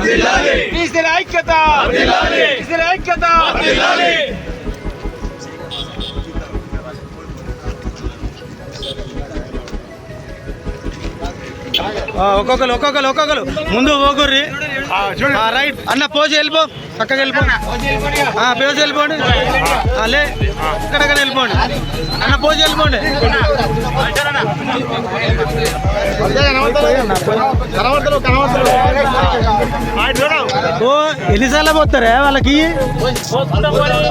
బీసీల ఐక్యత. బీసీల ఐక్యత. ఒక్కొక్కరు ఒక్కొక్కరు ఒక్కొక్కరు. ముందు పోకుర్రి ఆ, రైట్. అన్న పోజు వెళ్ళిపో. పక్కకి వెళ్ళిపోండి. ఆ, పోజు వెళ్ళిపోండి. ఆ, లే ఇక్కడక్కడ వెళ్ళిపోండి. అన్న పోజు వెళ్ళిపోండి. ఓ ఎన్నిసార్లు పోతారే వాళ్ళకి?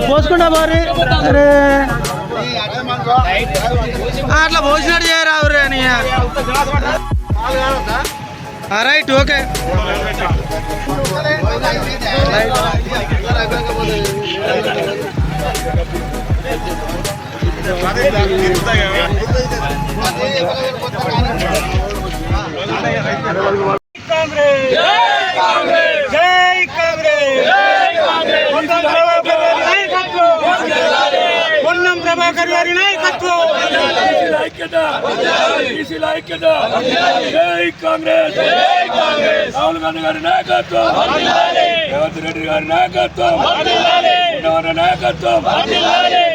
పోసుకుంటా పోరి. అరే. అట్లా పోసినట్టు చేయరా ఊరే అని రైట్ ఓకే. పొన్నం ప్రభాకర్ గారి నాయకత్వం. ప్రభాకర్ గారి నాయకత్వం జై కాంగ్రెస్. రాహుల్ గాంధీ గారి నాయకత్వం. రేవంత్ రెడ్డి గారి నాయకత్వం. ఉన్నవారి నాయకత్వం.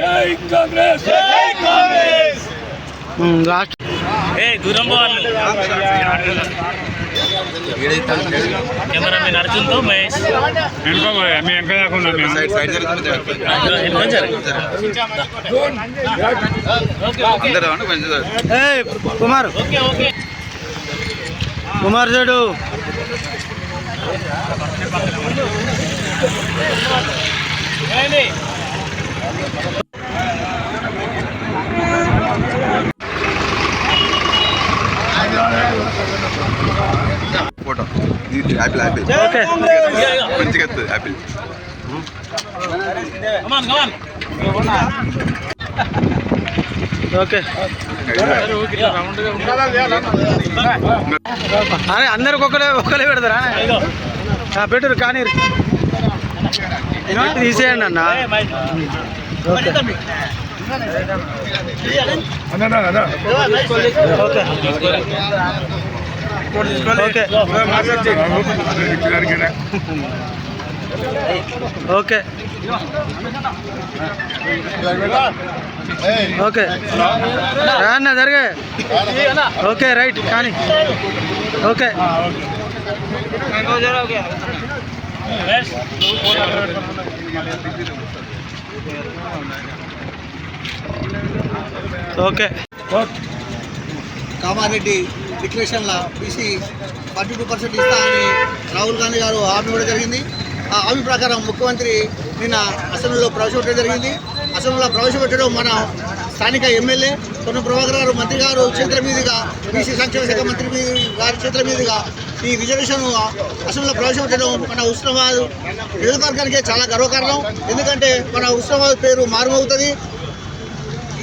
జై కాంగ్రెస్. లాస్ట్ కెమెరామెన్ అర్జున్తో మహేష్. మీ కుమార్. కుమార్ చూడు ఇది యాపిల్ యాపిల్ ఓకే మంచిగా వస్తుంది యాపిల్ ఓకే అరే అందరికి ఒకరే ఒకరే పెడతారా? ఆ, పెట్టురు కానీ తీసేయండి అన్న. Okay okay okay. ఓకే. రా అన్న జరిగే. ఓకే రైట్ కానీ. ఓకే. ఓకే. కామారెడ్డి డిక్లరేషన్ల బీసీ ఫార్టీ టూ పర్సెంట్ ఇస్తా అని రాహుల్ గాంధీ గారు హామీ ఇవ్వడం జరిగింది. ఆ హామీ ప్రకారం ముఖ్యమంత్రి నిన్న అసెంబ్లీలో ప్రవేశపెట్టడం జరిగింది. అసెంబ్లీలో ప్రవేశపెట్టడం మన స్థానిక ఎమ్మెల్యే కొన్ని ప్రభాకర్ గారు మంత్రి గారు చేతుల మీదుగా బీసీ సంక్షేమ శాఖ మంత్రి మీ- గారి చేతుల మీదుగా ఈ రిజర్వేషన్ అసెంబ్లీలో ప్రవేశపెట్టడం మన ఉస్మానాబాద్ నియోజకవర్గానికే చాలా గర్వకారణం. ఎందుకంటే మన ఉస్మానాబాద్ పేరు మారుమవుతుంది.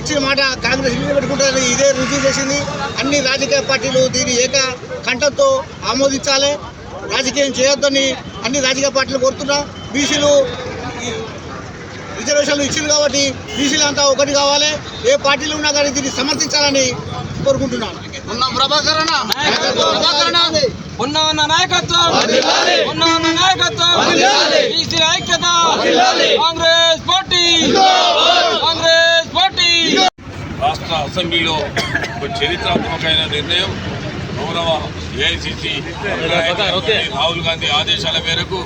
ఇచ్చిన మాట కాంగ్రెస్ నిలబెట్టుకుంటుందని ఇదే రుజువు చేసింది. అన్ని రాజకీయ పార్టీలు దీన్ని ఏక కంఠంతో ఆమోదించాలి. రాజకీయం చేయొద్దని అన్ని రాజకీయ పార్టీలు కోరుతున్నా. బీసీలు రిజర్వేషన్లు ఇచ్చింది కాబట్టి బీసీలు అంతా ఒకటి కావాలి. ఏ పార్టీలు ఉన్నా కానీ దీన్ని సమర్థించాలని కోరుకుంటున్నాను. ఉన్నాం ప్రభాకర్ అన్న. ప్రభాకర్ అన్న. ఉన్నవన్న నాయకత్వం. ఉన్నవన్న నాయకత్వం. బీసీల ఐక్యత. కాంగ్రెస్ పార్టీ కాంగ్రెస్ పార్టీ రాష్ట్ర అసెంబ్లీలో ఒక చరిత్రాత్మకమైన నిర్ణయం గౌరవ ఏఐసిసి రాహుల్ గాంధీ ఆదేశాల మేరకు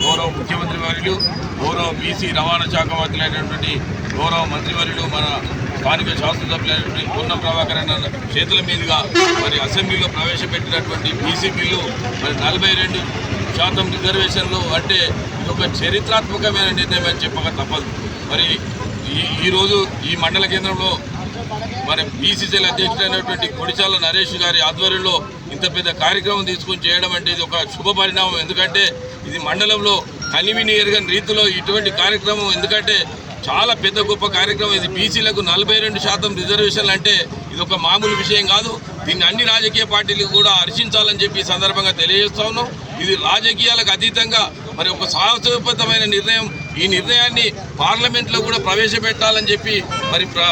గౌరవ ముఖ్యమంత్రి వర్యులు గౌరవ బీసీ రవాణా శాఖ మంత్రులైనటువంటి గౌరవ మంత్రివర్యులు మన స్థానిక శాసనసభ్యులైనటువంటి పొన్న ప్రభాకర్ అన్న చేతుల మీదుగా మరి అసెంబ్లీలో ప్రవేశపెట్టినటువంటి బీసీ బిల్లు మరి నలభై రెండు శాతం రిజర్వేషన్లు అంటే ఇది ఒక చరిత్రాత్మకమైన నిర్ణయం అని చెప్పక తప్పదు. మరి ఈ ఈరోజు ఈ మండల కేంద్రంలో మరి బీసీసీల అధ్యక్షుడైనటువంటి కొడిచాల నరేష్ గారి ఆధ్వర్యంలో ఇంత పెద్ద కార్యక్రమం తీసుకొని చేయడం అంటే ఇది ఒక శుభ పరిణామం. ఎందుకంటే ఇది మండలంలో కనివిని ఎరగని రీతిలో ఇటువంటి కార్యక్రమం. ఎందుకంటే చాలా పెద్ద గొప్ప కార్యక్రమం ఇది. బీసీలకు నలభై రెండు శాతం రిజర్వేషన్లు అంటే ఇది ఒక మామూలు విషయం కాదు. దీన్ని అన్ని రాజకీయ పార్టీలు కూడా హర్షించాలని చెప్పి సందర్భంగా తెలియజేస్తా ఉన్నాం. ఇది రాజకీయాలకు అతీతంగా మరి ఒక సాహసోపేతమైన నిర్ణయం. ఈ నిర్ణయాన్ని పార్లమెంట్లో కూడా ప్రవేశపెట్టాలని చెప్పి మరి ప్ర-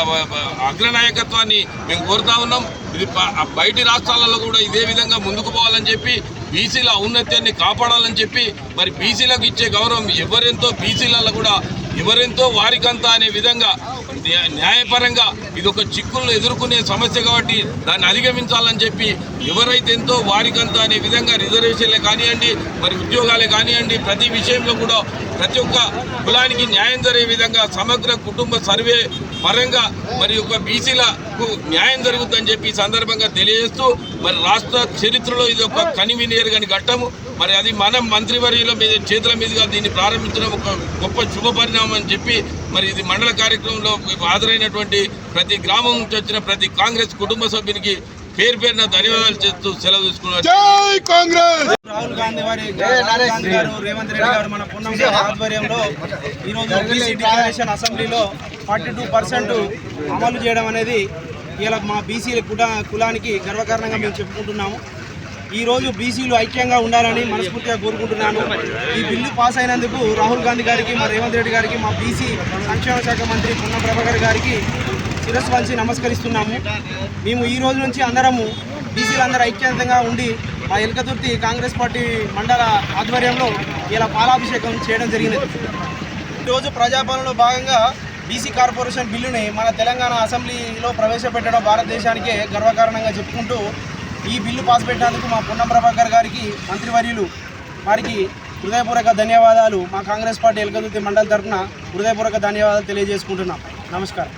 అగ్రనాయకత్వాన్ని మేము కోరుతా ఉన్నాం. ఇది బయటి రాష్ట్రాలలో కూడా ఇదే విధంగా ముందుకు పోవాలని చెప్పి బీసీల ఔన్నత్యాన్ని కాపాడాలని చెప్పి మరి బీసీలకు ఇచ్చే గౌరవం ఎవరెంతో బీసీలలో కూడా ఎవరెంతో వారికంతా అనే విధంగా న్యాయపరంగా ఇది ఒక చిక్కులను ఎదుర్కొనే సమస్య కాబట్టి దాన్ని అధిగమించాలని చెప్పి ఎవరైతే ఎంతో వారికంతా అనే విధంగా రిజర్వేషన్లే కానివ్వండి మరి ఉద్యోగాలే కానివ్వండి ప్రతి విషయంలో కూడా ప్రతి ఒక్క కులానికి న్యాయం జరిగే విధంగా సమగ్ర కుటుంబ సర్వే పరంగా మరి ఒక బీసీలకు న్యాయం జరుగుతుందని చెప్పి ఈ సందర్భంగా తెలియజేస్తూ మరి రాష్ట్ర చరిత్రలో ఇది ఒక కనివినేరు కాని ఘట్టము. మరి అది మనం మంత్రివర్యుల మీద చేతుల మీదుగా దీన్ని ప్రారంభించడం ఒక గొప్ప శుభ పరిణామం అని చెప్పి మరి ఇది మండల కార్యక్రమంలో హాజరైనటువంటి ప్రతి గ్రామం నుంచి వచ్చిన ప్రతి కాంగ్రెస్ కుటుంబ సభ్యునికి పేరు పేరున ధన్యవాదాలు చేస్తూ సెలవు తీసుకున్నారు. రాహుల్ గాంధీ వారి రాహుల్ గాంధీ గారు రేవంత్ రెడ్డి గారు మన పున్నం ఆధ్వర్యంలో ఈరోజు డిక్లరేషన్ అసెంబ్లీలో ఫార్టీ టూ పర్సెంట్ అమలు చేయడం అనేది ఇలా మా బీసీల కుల కులానికి గర్వకారణంగా మేము చెప్పుకుంటున్నాము. ఈరోజు బీసీలు ఐక్యంగా ఉండాలని మనస్ఫూర్తిగా కోరుకుంటున్నాను. ఈ బిల్లు పాస్ అయినందుకు రాహుల్ గాంధీ గారికి మా రేవంత్ రెడ్డి గారికి మా బీసీ సంక్షేమ శాఖ మంత్రి పొన్నం ప్రభాకర్ గారికి శిరస్సు వంచి నమస్కరిస్తున్నాము. మేము ఈ రోజు నుంచి అందరము బీసీలందరూ ఐక్యంతంగా ఉండి మా ఎలకతుర్తి కాంగ్రెస్ పార్టీ మండల ఆధ్వర్యంలో ఇలా పాలాభిషేకం చేయడం జరిగినది. ఈరోజు ప్రజాపాలనలో భాగంగా బీసీ కార్పొరేషన్ బిల్లుని మన తెలంగాణ అసెంబ్లీలో ప్రవేశపెట్టడం భారతదేశానికే గర్వకారణంగా చెప్పుకుంటూ ఈ బిల్లు పాస్ పెట్టేందుకు మా పొన్నం ప్రభాకర్ గారికి మంత్రివర్యులు వారికి హృదయపూర్వక ధన్యవాదాలు. మా కాంగ్రెస్ పార్టీ ఎలకదుర్తి మండలి తరఫున హృదయపూర్వక ధన్యవాదాలు తెలియజేసుకుంటున్నాం. నమస్కారం.